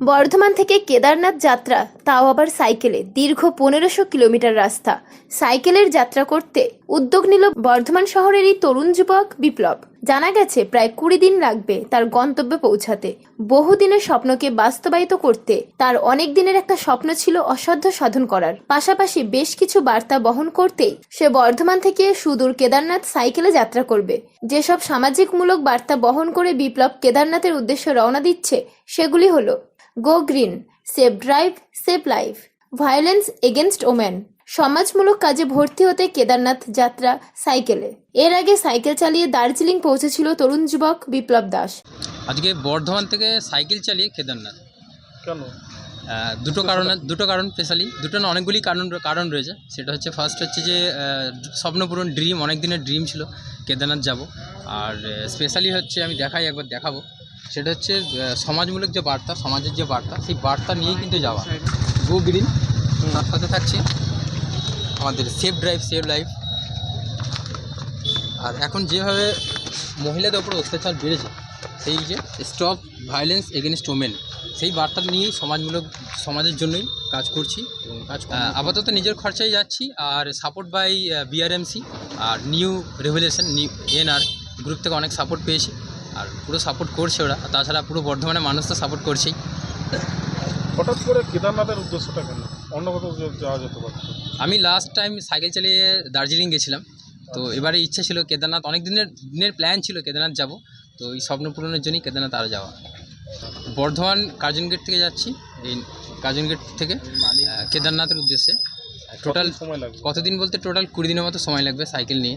বর্ধমান থেকে কেদারনাথ যাত্রা, তাও আবার সাইকেলে, দীর্ঘ পনেরোশো কিলোমিটার রাস্তা। সাইকেলের যাত্রা করতে উদ্যোগ নিল বর্ধমান শহরের এই তরুণ যুবক বিপ্লব। জানা গেছে, প্রায় কুড়ি দিন লাগবে তার গন্তব্যে পৌঁছাতে। বহুদিনের স্বপ্নকে বাস্তবায়িত করতে তার অনেক দিনের একটা স্বপ্ন ছিল অসাধ্য সাধন করার। পাশাপাশি বেশ কিছু বার্তা বহন করতেই সে বর্ধমান থেকে সুদূর কেদারনাথ সাইকেলে যাত্রা করবে। যেসব সামাজিকমূলক বার্তা বহন করে বিপ্লব কেদারনাথের উদ্দেশ্যে রওনা দিচ্ছে, সেগুলি হলো go green save drive save life violence against woman সমাজমূলক কাজে ভর্তি হতে কেদারনাথ যাত্রা সাইকেলে। এর আগে সাইকেল চালিয়ে দার্জিলিং পৌঁছেছিল তরুণ যুবক বিপ্লব দাস। আজকে বর্ধমান থেকে সাইকেল চালিয়ে কেদারনাথ। কেন? দুটো কারণে দুটো কারণ স্পেশালি দুটো না অনেকগুলি কারণ কারণ রয়েছে। সেটা হচ্ছে ফার্স্ট হচ্ছে যে স্বপ্নপূরণ ড্রিম অনেক দিনের ড্রিম ছিল কেদারনাথ যাব। আর স্পেশালি হচ্ছে আমি দেখাই একবার দেখাবো। সেটা হচ্ছে সমাজমূলক যে বার্তা সমাজের যে বার্তা সেই বার্তা নিয়েই কিন্তু যাওয়া। গো গ্রিন তার সাথে থাকছে আমাদের সেফ ড্রাইভ সেভ লাইফ আর এখন যেভাবে মহিলাদের উপর অত্যাচার বেড়েছে সেই যে স্টপ ভায়োলেন্স এগেনস্ট ওমেন সেই বার্তা নিয়েই সমাজমূলক সমাজের জন্যই কাজ করছি। কাজ আপাতত নিজের খরচায় যাচ্ছি আর support by BRMC R new revolution new NR group থেকে অনেক সাপোর্ট পেয়েছি। আর পুরো সাপোর্ট করছে ওরা। তাছাড়া পুরো বর্ধমানের মানুষ তো সাপোর্ট করছেই। হঠাৎ করে কেদারনাথের উদ্দেশ্যটা কেন? অন্য কোথাও যাওয়া যেতে পারতো। আমি লাস্ট টাইম সাইকেল চালিয়ে দার্জিলিং গেছিলাম। তো এবারে ইচ্ছা ছিল কেদারনাথ অনেক দিনের দিনের প্ল্যান ছিল কেদারনাথ যাব। তো এই স্বপ্ন পূরণের জন্যই কেদারনাথ আর যাওয়া। বর্ধমান কার্জন গেট থেকে যাচ্ছি। এই কার্জন গেট থেকে কেদারনাথের উদ্দেশ্যে। টোটাল সময় লাগবে? কতদিন বলতে টোটাল কুড়ি দিনের মতো সময় লাগবে সাইকেল নিয়ে।